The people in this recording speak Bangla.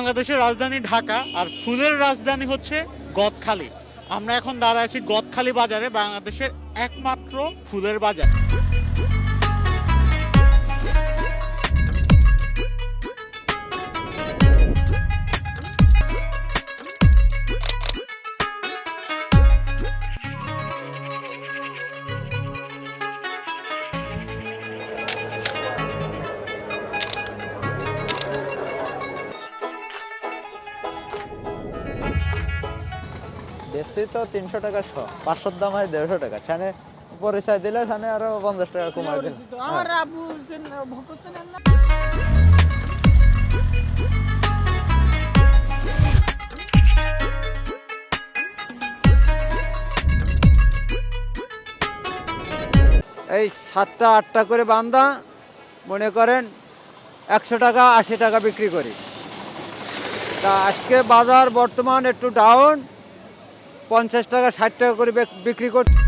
বাংলাদেশের রাজধানী ঢাকা আর ফুলের রাজধানী হচ্ছে গদখালি। আমরা এখন দাঁড়ায় আছি গদখালি বাজারে, বাংলাদেশের একমাত্র ফুলের বাজার। বেশি তো তিনশো টাকা শ পাঁচশোর দাম হয় দেড়শো টাকা। ছানে পরিচয় দিলে সেখানে আরও পঞ্চাশ টাকা কমাই দিল। না? এই সাতটা আটটা করে বান্দা মনে করেন একশো টাকা আশি টাকা বিক্রি করি। তা আজকে বাজার বর্তমান একটু ডাউন পঞ্চাশ টাকা ষাট টাকা করে বিক্রি করছি